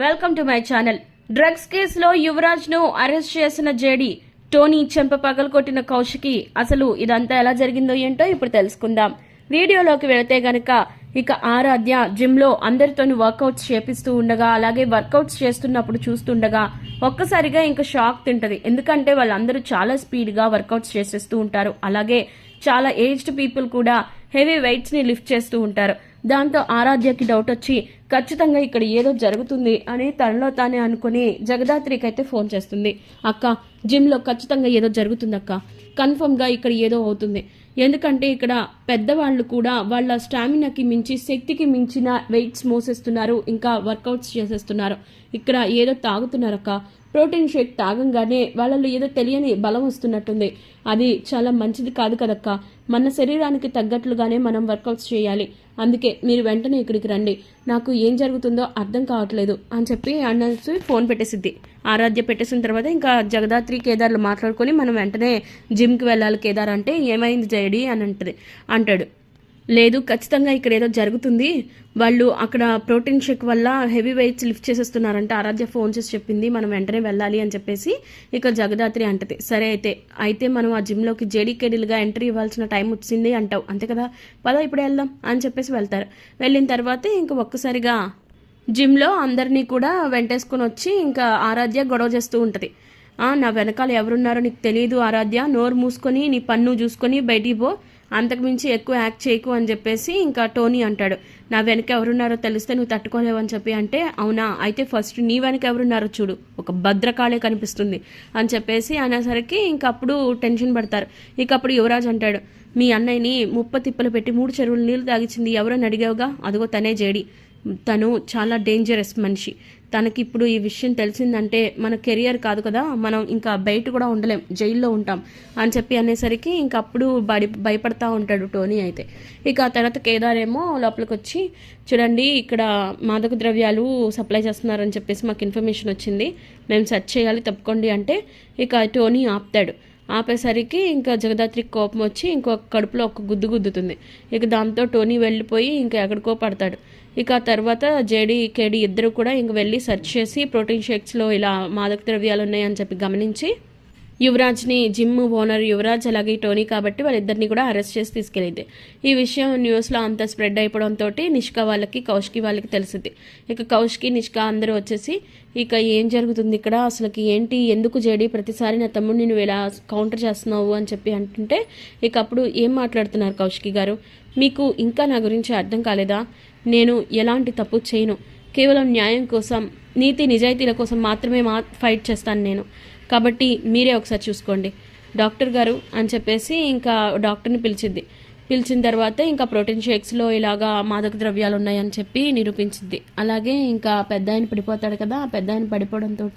Welcome to my channel. Drugs కేసులో యువరాజ్ను arrest చేసిన జేడీ టోనీ చెంప పగలకొట్టిన కౌశికి అసలు ఇదంతా ఎలా జరిగిందో ఏంటో ఇప్పుడు తెలుసుకుందాం. వీడియోలోకి వెళితే గనక ఇక ఆరాధ్య జిమ్లో అందరితోని వర్కౌట్స్ చేపిస్తూ ఉండగా అలాగే వర్కౌట్స్ చేస్తున్నప్పుడు చూస్తుండగా ఒక్కసారిగా ఇంకా షాక్ తింటది. ఎందుకంటే వాళ్ళందరూ చాలా స్పీడ్గా వర్కౌట్స్ చేసేస్తూ ఉంటారు. అలాగే చాలా ఏజ్డ్ పీపుల్ కూడా హెవీ వెయిట్స్ని లిఫ్ట్ చేస్తూ ఉంటారు. దాంతో ఆరాధ్యకి డౌట్ వచ్చి ఖచ్చితంగా ఇక్కడ ఏదో జరుగుతుంది అని తనలో తానే అనుకుని జగదాత్రికి అయితే ఫోన్ చేస్తుంది. అక్క జిమ్లో ఖచ్చితంగా ఏదో జరుగుతుంది అక్క కన్ఫర్మ్గా ఇక్కడ ఏదో అవుతుంది. ఎందుకంటే ఇక్కడ పెద్దవాళ్ళు కూడా వాళ్ళ స్టామినాకి మించి శక్తికి మించిన వెయిట్స్ మోసేస్తున్నారు ఇంకా వర్కౌట్స్ చేసేస్తున్నారు. ఇక్కడ ఏదో తాగుతున్నారక్క. ప్రోటీన్ షేక్ తాగంగానే వాళ్ళలో ఏదో తెలియని బలం వస్తున్నట్టుంది. అది చాలా మంచిది కాదు కదక్క. మన శరీరానికి తగ్గట్లుగానే మనం వర్కౌట్స్ చేయాలి. అందుకే మీరు వెంటనే ఇక్కడికి రండి. నాకు ఏం జరుగుతుందో అర్థం కావట్లేదు అని చెప్పి అన్నసి ఫోన్ పెట్టేసిద్ది. ఆరాధ్య పెట్టేసిన తర్వాత ఇంకా జగదాత్రి కేదార్లు మాట్లాడుకొని మనం వెంటనే జిమ్కి వెళ్ళాలి. కేదార్ అంటే ఏమైంది జయడి అని అంటది అంటాడు. లేదు ఖచ్చితంగా ఇక్కడ ఏదో జరుగుతుంది. వాళ్ళు అక్కడ ప్రోటీన్ షేక్ వల్ల హెవీ వెయిట్స్ లిఫ్ట్ చేసేస్తున్నారంటే. ఆరాధ్య ఫోన్ చేసి చెప్పింది మనం వెంటనే వెళ్ళాలి అని చెప్పేసి ఇక జగదాత్రి అంటది. సరే అయితే అయితే మనం ఆ జిమ్లోకి జేడీకేడీలుగా ఎంట్రీ ఇవ్వాల్సిన టైం వచ్చింది అంటావు. అంతే కదా? పద ఇప్పుడు వెళ్దాం అని చెప్పేసి వెళ్తారు. వెళ్ళిన తర్వాత ఇంక ఒక్కసారిగా జిమ్లో అందరినీ కూడా వెంటేసుకొని వచ్చి ఇంకా ఆరాధ్య గొడవ చేస్తూ ఉంటుంది. నా వెనకాల ఎవరున్నారో నీకు తెలియదు ఆరాధ్య. నోరు మూసుకొని నీ పన్ను చూసుకొని బయటికి పో. అంతకుమించి ఎక్కువ యాక్ట్ చేయకు అని చెప్పేసి ఇంకా టోనీ అంటాడు. నా వెనక ఎవరున్నారో తెలిస్తే నువ్వు తట్టుకోలేవు అని చెప్పి అంటే అవునా? అయితే ఫస్ట్ నీ వెనక ఎవరున్నారో చూడు. ఒక భద్రకాళే కనిపిస్తుంది అని చెప్పేసి అనేసరికి ఇంకప్పుడు టెన్షన్ పడతారు. ఇక అప్పుడు యువరాజ్ అంటాడు మీ అన్నయ్యని ముప్ప తిప్పలు పెట్టి మూడు చెరువులు నీళ్ళు తాగించింది ఎవరని అడిగావుగా? అదిగో తనే జేడి. తను చాలా డేంజరస్ మనిషి. తనకి ఇప్పుడు ఈ విషయం తెలిసిందంటే మన కెరియర్ కాదు కదా మనం ఇంకా బయట కూడా ఉండలేం జైల్లో ఉంటాం అని చెప్పి అనేసరికి ఇంకా అప్పుడు బడి భయపడతా ఉంటాడు టోనీ అయితే. ఇక ఆ తర్వాత కేదార్ ఏమో లోపలికి వచ్చి చూడండి ఇక్కడ మాదక ద్రవ్యాలు సప్లై చేస్తున్నారని చెప్పేసి మాకు ఇన్ఫర్మేషన్ వచ్చింది మేము సెర్చ్ చేయాలి తప్పుకోండి అంటే ఇక టోనీ ఆపుతాడు. ఆపేసరికి ఇంకా జగదాత్రికి కోపం వచ్చి ఇంకొక కడుపులో ఒక గుద్దు గుద్దుతుంది. ఇక దాంతో టోనీ వెళ్ళిపోయి ఇంకా ఎక్కడికో పడతాడు. ఇక తర్వాత జేడీ కేడీ ఇద్దరు కూడా ఇంక వెళ్ళి సెర్చ్ చేసి ప్రోటీన్ షేక్స్లో ఇలా మాదక ద్రవ్యాలు ఉన్నాయని చెప్పి గమనించి యువరాజ్ని జిమ్ ఓనర్ యువరాజ్ అలాగే టోనీ కాబట్టి వాళ్ళిద్దరిని కూడా అరెస్ట్ చేసి తీసుకెళ్ళింది. ఈ విషయం న్యూస్లో అంతా స్ప్రెడ్ అయిపోవడంతో నిష్కా వాళ్ళకి కౌష్కి వాళ్ళకి తెలిసింది. ఇక కౌష్కి నిష్కా అందరూ వచ్చేసి ఇక ఏం జరుగుతుంది ఇక్కడ? అసలుకి ఏంటి? ఎందుకు జేడి ప్రతిసారి నా తమ్ముడిని నువ్వు ఇలా కౌంటర్ చేస్తున్నావు అని చెప్పి అంటుంటే ఇక అప్పుడు ఏం మాట్లాడుతున్నారు కౌష్కి గారు? మీకు ఇంకా నా గురించి అర్థం కాలేదా? నేను ఎలాంటి తప్పు చేయను. కేవలం న్యాయం కోసం నీతి నిజాయితీల కోసం మాత్రమే మా ఫైట్ చేస్తాను నేను. కాబట్టి మీరే ఒకసారి చూసుకోండి. డాక్టర్ గారు అని చెప్పేసి ఇంకా డాక్టర్ని పిలిచింది. పిలిచిన తర్వాత ఇంకా ప్రోటీన్ షేక్స్లో ఇలాగా మాదక ద్రవ్యాలు ఉన్నాయని చెప్పి నిరూపించింది. అలాగే ఇంకా పెద్ద ఆయన పడిపోతాడు కదా ఆ పెద్ద ఆయన పడిపోవడంతో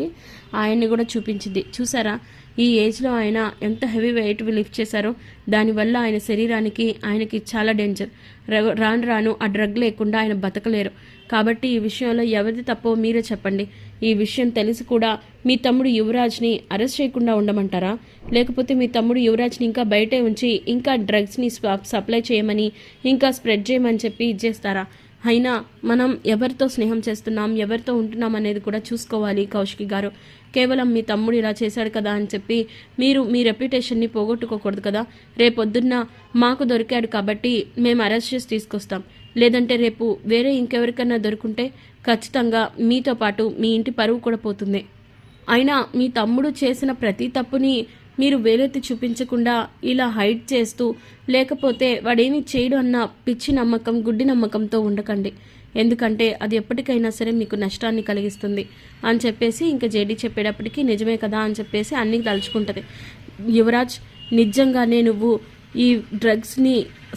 ఆయన్ని కూడా చూపించింది. చూసారా? ఈ ఏజ్లో ఆయన ఎంత హెవీ వెయిట్ లిఫ్ట్ చేశారో దానివల్ల ఆయన శరీరానికి ఆయనకి చాలా డేంజర్. ర- రాను రాను ఆ డ్రగ్ లేకుండా ఆయన బతకలేరు. కాబట్టి ఈ విషయంలో ఎవరిది తప్పో మీరే చెప్పండి. ఈ విషయం తెలిసి కూడా మీ తమ్ముడు యువరాజ్ని అరెస్ట్ చేయకుండా ఉండమంటారా? లేకపోతే మీ తమ్ముడు యువరాజ్ని ఇంకా బయటే ఉంచి ఇంకా డ్రగ్స్ని సప్లై చేయమని ఇంకా స్ప్రెడ్ చేయమని చెప్పి ఇచ్చేస్తారా? అయినా మనం ఎవరితో స్నేహం చేస్తున్నాం ఎవరితో ఉంటున్నాం అనేది కూడా చూసుకోవాలి కౌశికి గారు. కేవలం మీ తమ్ముడు ఇలా చేశాడు కదా అని చెప్పి మీరు మీ రెప్యుటేషన్ని పోగొట్టుకోకూడదు కదా. రేపొద్దున్న మాకు దొరికాడు కాబట్టి మేము అరెస్ట్ చేసి తీసుకొస్తాం. లేదంటే రేపు వేరే ఇంకెవరికన్నా దొరుకుంటే ఖచ్చితంగా మీతో పాటు మీ ఇంటి పరువు కూడా పోతుంది. అయినా మీ తమ్ముడు చేసిన ప్రతి తప్పుని మీరు వేలెత్తి చూపించకుండా ఇలా హైడ్ చేస్తూ లేకపోతే వాడేమి చేయడు అన్న పిచ్చి నమ్మకం గుడ్డి నమ్మకంతో ఉండకండి. ఎందుకంటే అది ఎప్పటికైనా సరే మీకు నష్టాన్ని కలిగిస్తుంది అని చెప్పేసి ఇంకా జేడీ చెప్పేటప్పటికీ నిజమే కదా అని చెప్పేసి అన్నీ తలుచుకుంటుంది. యువరాజ్ నిజంగానే నువ్వు ఈ డ్రగ్స్ని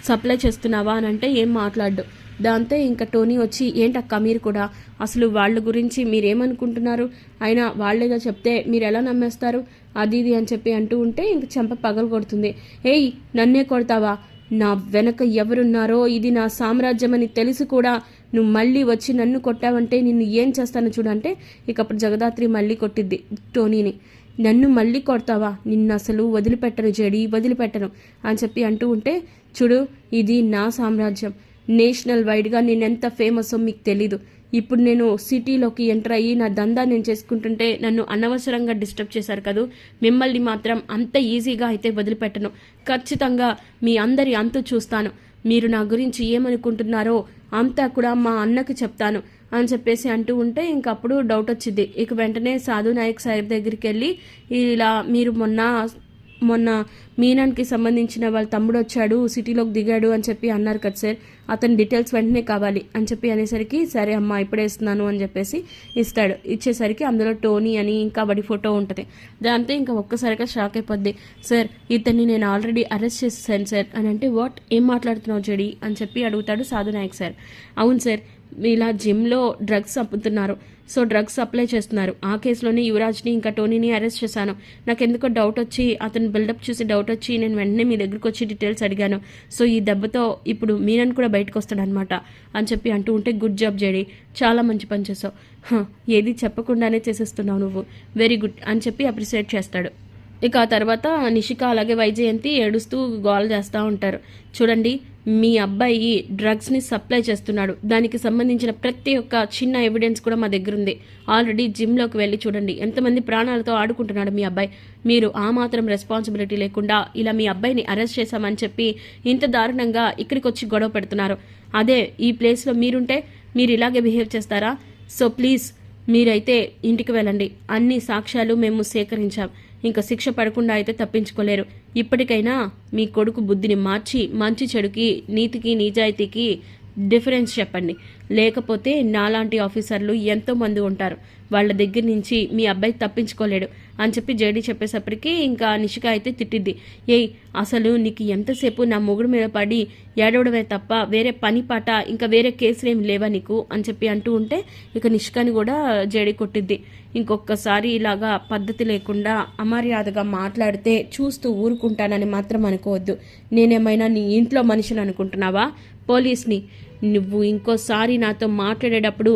సప్లై చేస్తున్నావా అని అంటే ఏం మాట్లాడు దాంతో ఇంకా టోనీ వచ్చి ఏంటక్క మీరు కూడా? అసలు వాళ్ళ గురించి మీరేమనుకుంటున్నారు? అయినా వాళ్ళేదో చెప్తే మీరు ఎలా నమ్మేస్తారు? అది ఇది అని చెప్పి అంటూ ఉంటే ఇంక చెంప పగలు కొడుతుంది. ఏయ్ నన్నే కొడతావా? నా వెనక ఎవరున్నారో? ఇది నా సామ్రాజ్యం అని తెలిసి కూడా. నువ్వు మళ్ళీ వచ్చి నన్ను కొట్టావంటే నిన్ను ఏం చేస్తాను చూడంటే ఇకప్పుడు జగదాత్రి మళ్ళీ కొట్టిద్ది టోనీని. నన్ను మళ్ళీ కొడతావా? నిన్ను అసలు వదిలిపెట్టను జడి వదిలిపెట్టను అని చెప్పి అంటూ ఉంటే చూడు ఇది నా సామ్రాజ్యం. నేషనల్ వైడ్గా నేను ఎంత ఫేమసో మీకు తెలీదు. ఇప్పుడు నేను సిటీలోకి ఎంటర్ అయ్యి నా దందా నేను చేసుకుంటుంటే నన్ను అనవసరంగా డిస్టర్బ్ చేశారు కదూ? మిమ్మల్ని మాత్రం అంత ఈజీగా అయితే వదిలిపెట్టను. ఖచ్చితంగా మీ అందరి అంతు చూస్తాను. మీరు నా గురించి ఏమనుకుంటున్నారో అంతా కూడా మా అన్నకి చెప్తాను. అని చెప్పేసి అంటూ ఉంటే ఇంకప్పుడు డౌట్ వచ్చింది. ఇక వెంటనే సాధు నాయక్ సాహెబ్ దగ్గరికి వెళ్ళి ఇలా మీరు మొన్న మొన్న మీనానికి సంబంధించిన వాళ్ళ తమ్ముడు వచ్చాడు సిటీలోకి దిగాడు అని చెప్పి అన్నారు కదా సార్. అతని డీటెయిల్స్ వెంటనే కావాలి అని చెప్పి అనేసరికి సరే అమ్మా ఇప్పుడే ఇస్తున్నాను అని చెప్పేసి ఇస్తాడు. ఇచ్చేసరికి అందులో టోనీ అని ఇంకా వాడి ఫోటో ఉంటుంది. దాంతో ఇంకా ఒక్కసారిగా షాక్ అయిపోద్ది. సార్ ఇతన్ని నేను ఆల్రెడీ అరెస్ట్ చేసేసాను సార్. అని అంటే వాట్? ఏం మాట్లాడుతున్నావు జడి? అని చెప్పి అడుగుతాడు సాధు నాయక్ సార్. అవును సార్ ఇలా జిమ్లో డ్రగ్స్ అమ్ముతున్నారు. సో డ్రగ్స్ అప్లై చేస్తున్నారు. ఆ కేసులోనే యువరాజ్ని ఇంకా టోనీని అరెస్ట్ చేశాను. నాకు ఎందుకో డౌట్ వచ్చి అతను బిల్డప్ చూసి డౌట్ వచ్చి నేను వెంటనే మీ దగ్గరికి వచ్చి డీటెయిల్స్ అడిగాను. సో ఈ దెబ్బతో ఇప్పుడు మీనన్ కూడా బయటకు వస్తాడనమాట అని చెప్పి అంటూ ఉంటే గుడ్ జాబ్ జేడి చాలా మంచి పని చేసావు. ఏది చెప్పకుండానే చేసేస్తున్నావు నువ్వు. వెరీ గుడ్ అని చెప్పి అప్రిసియేట్ చేస్తాడు. ఇక ఆ తర్వాత నిషిక అలాగే వైజయంతి ఏడుస్తూ గోల్ చేస్తూ ఉంటారు. చూడండి మీ అబ్బాయి డ్రగ్స్ని సప్లై చేస్తున్నాడు. దానికి సంబంధించిన ప్రతి ఒక్క చిన్న ఎవిడెన్స్ కూడా మా దగ్గర ఉంది. ఆల్రెడీ జిమ్లోకి వెళ్ళి చూడండి ఎంతమంది ప్రాణాలతో ఆడుకుంటున్నాడు మీ అబ్బాయి. మీరు ఆ మాత్రం రెస్పాన్సిబిలిటీ లేకుండా ఇలా మీ అబ్బాయిని అరెస్ట్ చేశామని చెప్పి ఇంత దారుణంగా ఇక్కడికి వచ్చి గొడవ పెడుతున్నారు. అదే ఈ ప్లేస్లో మీరుంటే మీరు ఇలాగే బిహేవ్ చేస్తారా? సో ప్లీజ్ మీరైతే ఇంటికి వెళ్ళండి. అన్ని సాక్ష్యాలు మేము సేకరించాం. ఇంకా శిక్ష పడకుండా అయితే తప్పించుకోలేరు. ఇప్పటికైనా మీ కొడుకు బుద్ధిని మార్చి మంచి చెడుకి నీతికి నిజాయితీకి డిఫరెన్స్ చెప్పండి. లేకపోతే నాలాంటి ఆఫీసర్లు ఎంతోమంది ఉంటారు. వాళ్ళ దగ్గర నుంచి మీ అబ్బాయి తప్పించుకోలేడు అని చెప్పి జేడీ చెప్పేసప్పటికి ఇంకా నిషిక అయితే తిట్టిద్ది. ఏయ్ అసలు నీకు ఎంతసేపు నా మొగుడు మీద పడి ఏడవడమే తప్ప వేరే పని పాట ఇంకా వేరే కేసులు ఏమి లేవా నీకు? అని చెప్పి అంటూ ఉంటే ఇక నిషికని కూడా జేడీ కొట్టిద్ది. ఇంకొకసారి ఇలాగా పద్ధతి లేకుండా అమర్యాదగా మాట్లాడితే చూస్తూ ఊరుకుంటానని మాత్రం అనుకోవద్దు. నేనేమైనా నీ ఇంట్లో మనిషిని అనుకుంటున్నావా? పోలీస్ని. నువ్వు ఇంకోసారి నాతో మాట్లాడేటప్పుడు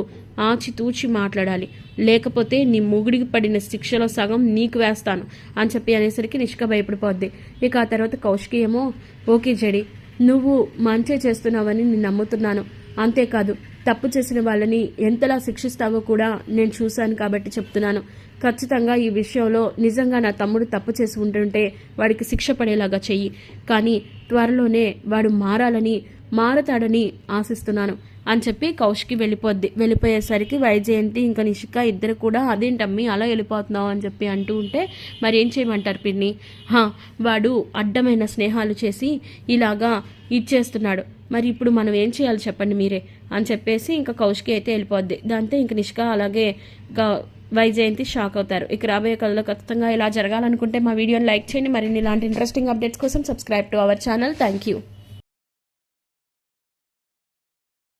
ఆచితూచి మాట్లాడాలి. లేకపోతే నీ ముగుడికి పడిన శిక్షలో సగం నీకు వేస్తాను అని చెప్పి అనేసరికి నిష్క భయపడిపోద్ది. ఇక ఆ తర్వాత కౌశికి ఏమో ఓకే జడి నువ్వు మంచి చేస్తున్నావని నేను నమ్ముతున్నాను. అంతేకాదు తప్పు చేసిన వాళ్ళని ఎంతలా శిక్షిస్తావో కూడా నేను చూశాను కాబట్టి చెప్తున్నాను. ఖచ్చితంగా ఈ విషయంలో నిజంగా నా తమ్ముడు తప్పు చేసి ఉంటుంటే వాడికి శిక్ష పడేలాగా చెయ్యి. కానీ త్వరలోనే వాడు మారాలని మారతాడని ఆశిస్తున్నాను అని చెప్పి కౌష్కి వెళ్ళిపోద్ది. వెళ్ళిపోయేసరికి వైజయంతి ఇంకా నిషిక ఇద్దరు కూడా అదేంటమ్మి అలా వెళ్ళిపోతున్నావు అని చెప్పి అంటూ ఉంటే మరి ఏం చేయమంటారు పిన్ని? హా వాడు అడ్డమైన స్నేహాలు చేసి ఇలాగా ఇచ్చేస్తున్నాడు. మరి ఇప్పుడు మనం ఏం చేయాలి చెప్పండి మీరే? అని చెప్పేసి ఇంకా కౌష్కి అయితే వెళ్ళిపోద్ది. దాంతో ఇంక నిష్క అలాగే వైజయంతి షాక్ అవుతారు. ఇక రాబోయే కళలో ఖచ్చితంగా ఇలా జరగాలనుకుంటే మా వీడియోని లైక్ చేయండి. మరిన్ని ఇలాంటి ఇంట్రెస్టింగ్ అప్డేట్స్ కోసం subscribe to our channel. Thank you